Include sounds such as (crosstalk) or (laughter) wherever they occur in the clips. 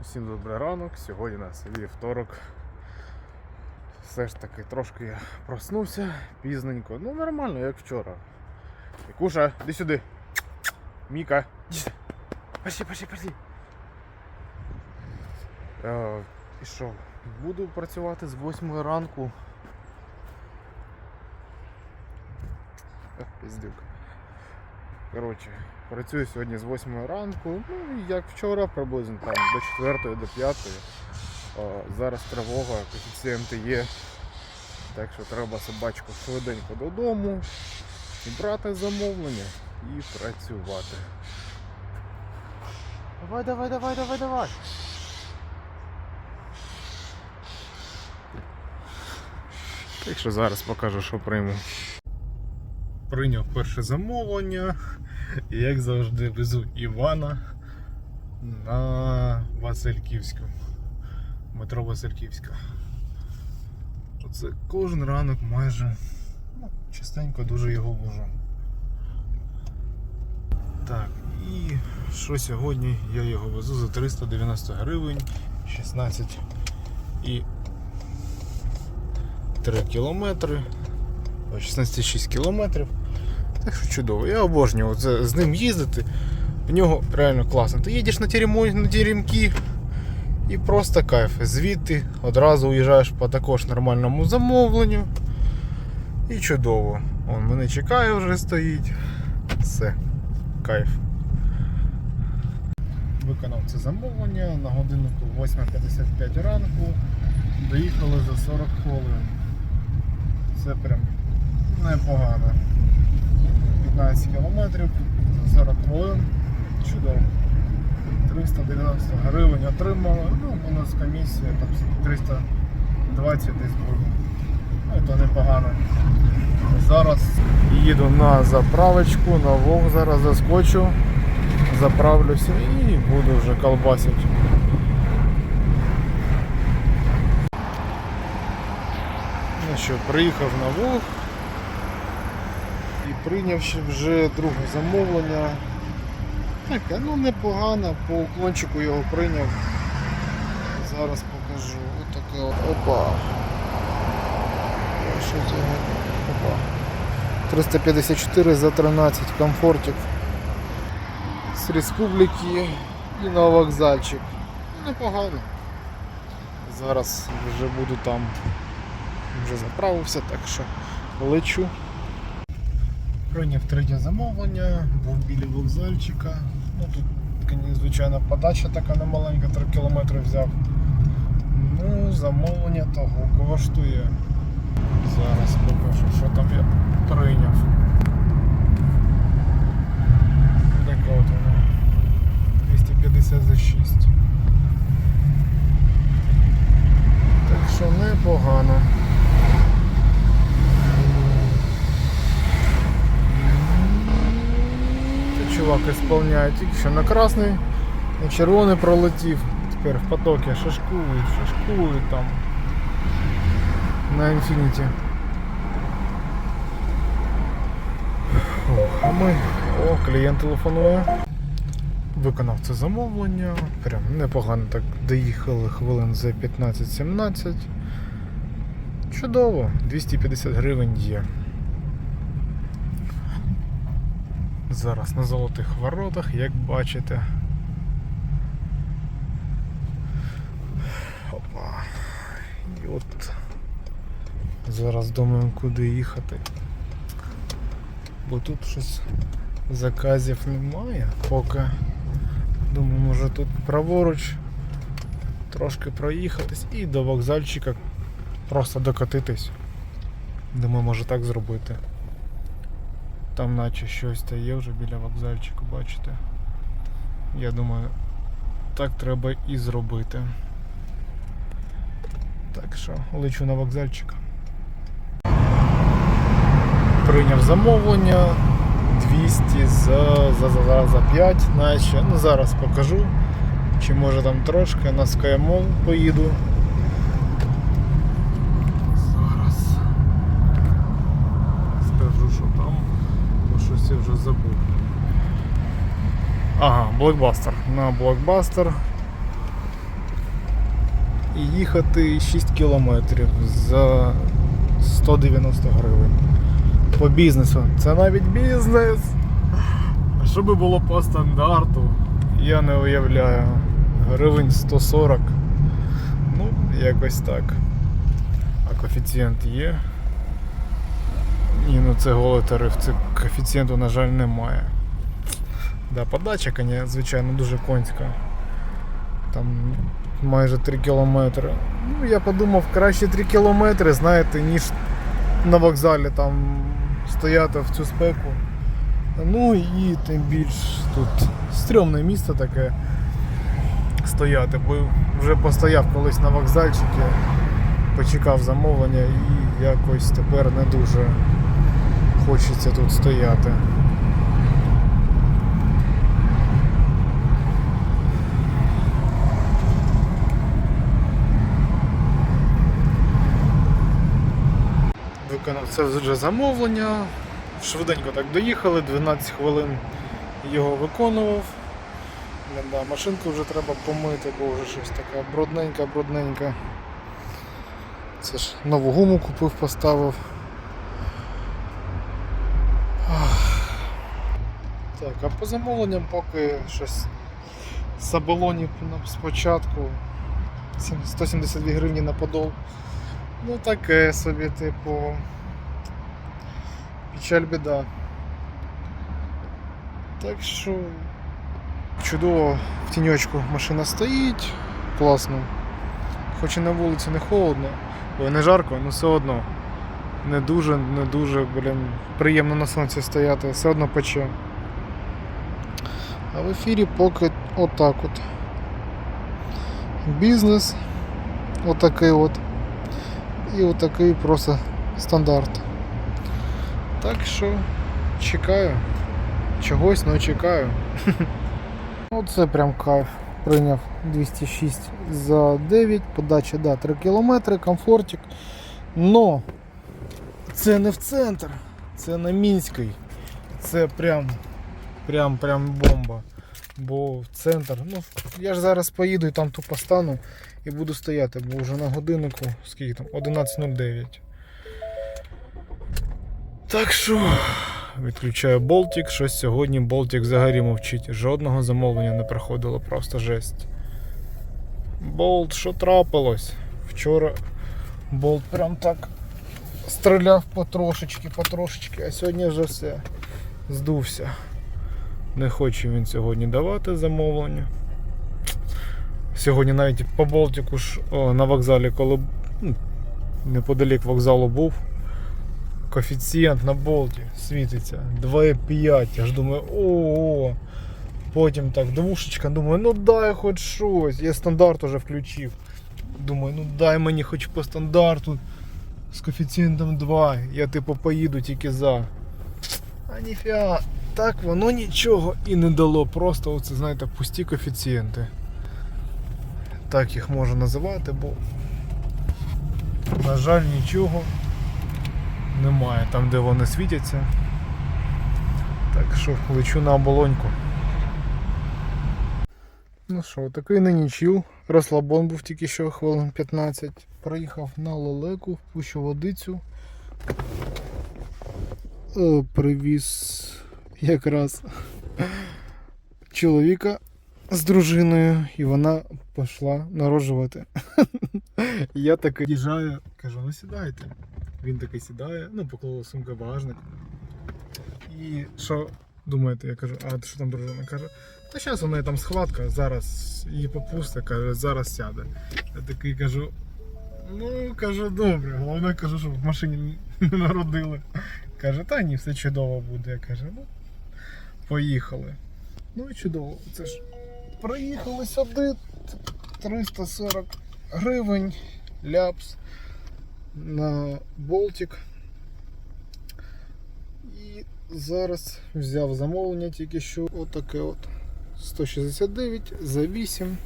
Усім добрий ранок. Сьогодні у нас вівторок. Все ж таки трошки я проснувся пізненько. Ну нормально, як вчора. Мікуша, іди сюди. Міка. Пошли, пошли, пошли. Е, і що? Буду працювати з 8 ранку. Піздюк. Коротше, працюю сьогодні з 8 ранку, ну і як вчора, приблизно там до 4 до 5. А, зараз тривога, коефіцієнти є. Так що треба собачку швиденько додому, брати замовлення і працювати. Давай, давай, давай, давай, давай. Так що зараз покажу, що прийму. Прийняв перше замовлення. І як завжди везу Івана на Васильківську. Метро Васильківська. Оце кожен ранок майже ну, частенько дуже його вожу. Так, і що сьогодні я його везу за 390 гривень, 16 і 3 кілометри, 16,6 кілометрів. Так що чудово. Я обожнюю це, з ним їздити. В нього реально класно. Ти їдеш на теремки і просто кайф. Звідти одразу уїжджаєш по також нормальному замовленню. І чудово. Он мене чекає вже стоїть. Все, кайф. Виконав це замовлення на годиннику 8.55 ранку. Доїхали за 40 хвилин. Це прям непогано. 15 кілометрів за 40 хвилин. Чудово. 390 гривень отримали. Ну, мінус комісія, там 320 десь буде. Ну, це непогано. Зараз їду на заправочку, на Вог зараз заскочу, заправлюся і буду вже колбасити. Ну що, приїхав на Вог і прийнявши вже друге замовлення. Таке, ну непогано, по уклончику його прийняв. Зараз покажу. Отаке от. Опа. Що це? Опа. 354 за 13 комфортик. З республіки і на вокзальчик. Непогано. Зараз вже буду там. Вже заправився, так що лечу. Прийняв третє замовлення, був біля вокзальчика. Ну тут, звичайно, подача така немаленька, 3 кілометри взяв. Ну, замовлення того коштує. Зараз покажу, що там я прийняв. Таке от воно. 250 за 6. Так що непогано. Це чувак ісполняє тільки що на красний, на червоний пролетів. Тепер в потокі шашкують, шашкують там на інфініті. А ми... О, клієнт телефонує. Виконав це замовлення. Прям непогано так доїхали хвилин за 15-17. Чудово, 250 гривень є. Зараз на золотих воротах, як бачите. Опа. І от зараз думаємо, куди їхати. Бо тут щось заказів немає поки. Думаю, може тут праворуч трошки проїхатись і до вокзальчика просто докотитись. Думаю, може так зробити. Там наче щось та є вже біля вокзальчику, бачите. Я думаю, так треба і зробити. Так що, лечу на вокзальчик. Прийняв замовлення 200 за, за, за, за, за 5, наче. Ну зараз покажу. Чи може там трошки на SkyMall поїду. Зараз скажу, що там, бо щось я вже забув. Ага, блокбастер. На блокбастер і їхати 6 кілометрів за 190 гривень. По бізнесу. Це навіть бізнес. А що би було по стандарту, я не уявляю. Гривень 140. Ну, якось так. А коефіцієнт є. Ні, ну це голий тариф, це коефіцієнту, на жаль, немає. Да, подача, звичайно, дуже конська. Там майже 3 кілометри. Ну, я подумав, краще 3 кілометри, знаєте, ніж на вокзалі там стояти в цю спеку. Ну і тим більш тут стрьомне місце таке стояти, бо вже постояв колись на вокзальчики, почекав замовлення і якось тепер не дуже хочеться тут стояти. Виконав це вже замовлення. Швиденько так доїхали, 12 хвилин його виконував. Ну Да, машинку вже треба помити, бо вже щось така брудненька, брудненька. Це ж нову гуму купив, поставив. Так, а по замовленням поки щось ну, спочатку. 172 гривні на подол. Ну таке собі, типу. Печаль біда. Так що чудово в тіньочку машина стоїть, класно. Хоч і на вулиці не холодно, ой, не жарко, але все одно. Не дуже, не дуже, блін, приємно на сонці стояти, все одно пече. А в ефірі поки отак от. Бізнес отакий от. І отакий просто стандарт. Так що чекаю. Чогось, але чекаю. (laughs) Оце прям кайф. Прийняв 206 за 9, подача да, 3 кілометри, комфортик. Но це не в центр, це на Мінський. Це прям, прям, прям бомба. Бо в центр, ну я ж зараз поїду і там тупо стану і буду стояти, бо вже на годиннику, скільки там, 11.09. Так що відключаю болтик. Щось сьогодні болтик взагалі мовчить. Жодного замовлення не приходило, просто жесть. Болт, що трапилось? Вчора болт прям так стріляв потрошечки, потрошечки, а сьогодні вже все здувся. Не хоче він сьогодні давати замовлення. Сьогодні навіть по болтику ж о, на вокзалі, коли ну, неподалік вокзалу був, коефіцієнт на болті світиться 2,5. Я ж думаю, о. Потім так, двушечка, думаю, ну дай хоч щось. Я стандарт уже включив. Думаю, ну дай мені хоч по стандарту з коефіцієнтом 2. Я типу поїду тільки за. А ніфіга, так воно нічого і не дало. Просто оце, знаєте, пусті коефіцієнти. Так їх можна називати, бо, на жаль, нічого немає там, де вони світяться. Так що лечу на оболоньку. Ну що, такий нині чіл. Розслабон був тільки що хвилин 15. Проїхав на лелеку, пущу водицю. О, привіз якраз чоловіка з дружиною, і вона пішла народжувати. (laughs) Я таки їжджаю, кажу, ну сідайте. Він такий сідає, ну, поклала сумка багажник. І що думаєте, я кажу, а що там дружина? Каже, та зараз у неї там схватка, зараз її попусти, каже, зараз сяде. Я такий кажу, ну кажу, добре, головне кажу, щоб в машині не народили. Каже, та ні, все чудово буде. Я кажу, ну, поїхали. Ну і чудово. Це ж проїхали сюди 340 гривень, ляпс на болтик. І зараз взяв замовлення тільки що отаке от 169 за 8.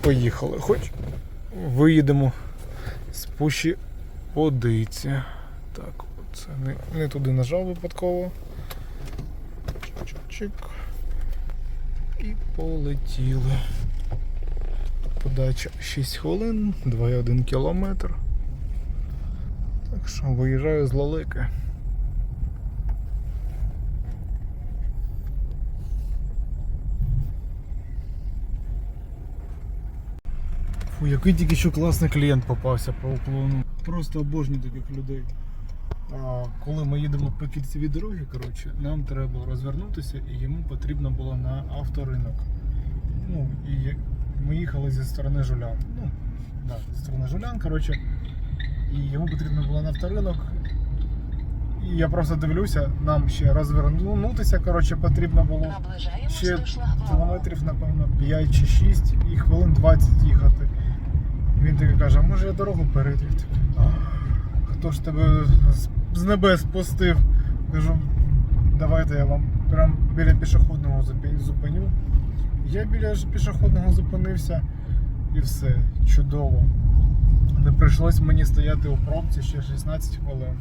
Поїхали. Хоч виїдемо з пущі водиці. Так, оце не, не туди нажав випадково. Чик-чик-чик. І полетіли. Подача 6 хвилин, 2,1 кілометр. Що виїжджаю з лалеки. Фу, який тільки що класний клієнт попався по уклону. Просто обожнюю таких людей. А, коли ми їдемо по кільцевій дорогі, коротше, нам треба розвернутися і йому потрібно було на авторинок. Ну, і ми їхали зі сторони Жулян. Ну, да, зі сторони Жулян, коротше. І йому потрібно було на авторинок. І я просто дивлюся, нам ще розвернутися, коротше, потрібно було ще кілометрів, напевно, 5 чи 6 і хвилин 20 їхати. Він такий каже, а може я дорогу «А, Хто ж тебе з- небес спустив? Кажу, давайте я вам прям біля пішохідного зупиню. Я біля пішохідного зупинився і все, чудово. Не прийшлось мені стояти у пробці ще 16 хвилин.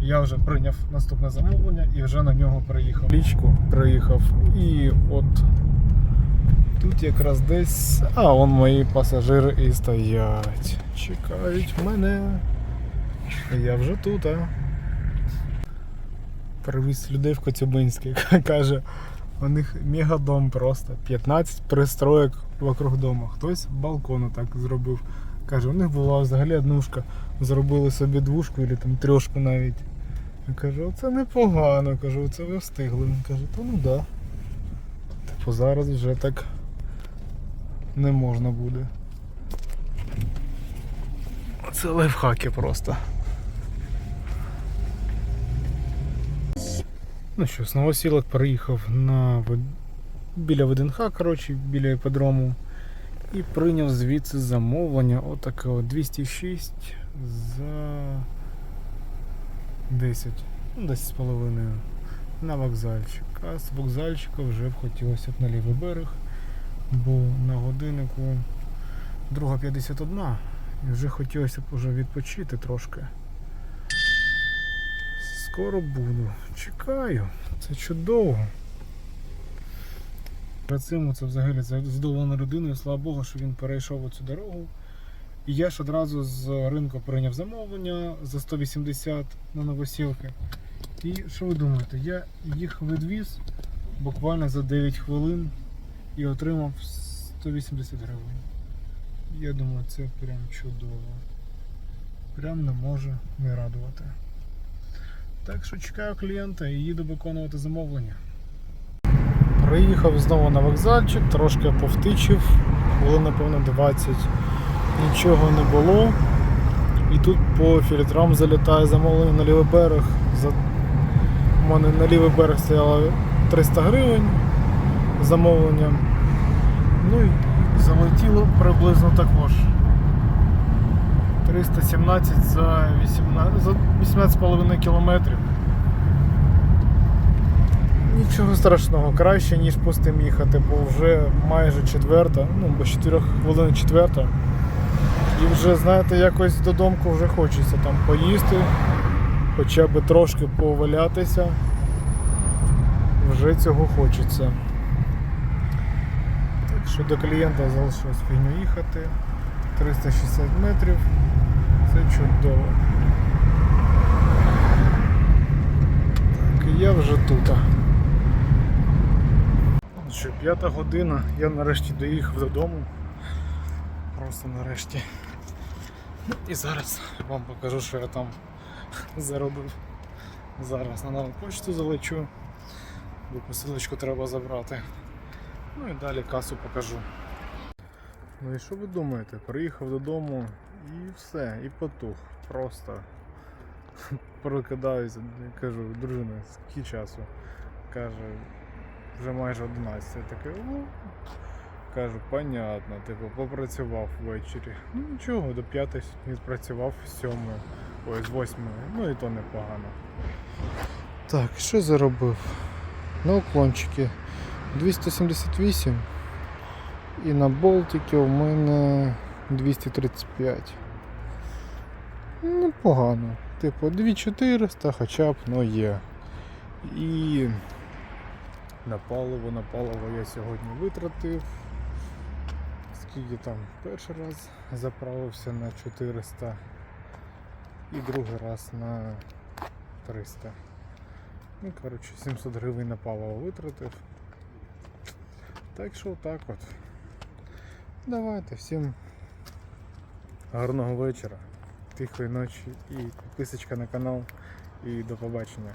Я вже прийняв наступне замовлення і вже на нього приїхав. Лічку приїхав і от тут якраз десь. А, он мої пасажири і стоять. Чекають мене. Я вже тут, а. Привіз людей в Коцюбинське. (laughs) Каже, у них мегадом просто. 15 пристроєк вокруг дому. Хтось балкон так зробив. Каже, у них була взагалі однушка. Зробили собі двушку або там трьошку навіть. Я кажу, оце непогано, кажу, оце ви встигли. Він каже, то ну да. Типу зараз вже так не можна буде. Це лайфхаки просто. Ну що, з Новосілок приїхав на біля ВДНХ, коротше, біля іподрому. І прийняв звідси замовлення отаке от 206 за 10, ну 10 з половиною на вокзальчик. А з вокзальчика вже б хотілося б на лівий берег, бо на годиннику 2.51 і вже хотілося б уже відпочити трошки. Скоро буду. Чекаю. Це чудово. Цим це взагалі задоволена людиною, слава Богу, що він перейшов оцю дорогу. І я ж одразу з ринку прийняв замовлення за 180 на новосілки. І що ви думаєте? Я їх відвіз буквально за 9 хвилин і отримав 180 гривень. Я думаю, це прям чудово. Прям не може не радувати. Так що чекаю клієнта і їду виконувати замовлення. Приїхав знову на вокзальчик, трошки повтичив, було напевно 20. Нічого не було. І тут по фільтрам залітає замовлення на лівий берег. За... У мене на лівий берег стояло 300 гривень замовлення. Ну і залетіло приблизно також. 317 за 18 за 18,5 кілометрів. Нічого страшного, краще, ніж пустим їхати, бо вже майже четверта, ну бо 4 хвилини четверта. І вже, знаєте, якось додому вже хочеться там поїсти, хоча б трошки повалятися. Вже цього хочеться. Так що до клієнта залишилось фігню їхати. 360 метрів. Це чудово. Так, я вже тут. Ну Що, п'ята година, я нарешті доїхав додому. Просто нарешті. І зараз вам покажу, що я там заробив. Зараз на нову почту залечу, бо посилочку треба забрати. Ну і далі касу покажу. Ну і що ви думаєте? Приїхав додому і все, і потух. Просто (laughs) прокидаюся, кажу, дружина, скільки часу? Каже, вже майже 11. Я такий, ну, кажу, понятно, типу, попрацював ввечері. Ну нічого, до п'ятої відпрацював з сьомої, ой, з восьмої, ну і то непогано. Так, що заробив? На уклончики 278. І на болтики у мене 235. Непогано. Типу 2400 хоча б ну є. І на паливо, на паливо я сьогодні витратив. скільки там перший раз заправився на 400 і другий раз на 300. Ну, коротше, 700 гривень на паливо витратив. Так що так от. Давайте всім гарного вечора, тихої ночі і підписочка на канал. І до побачення.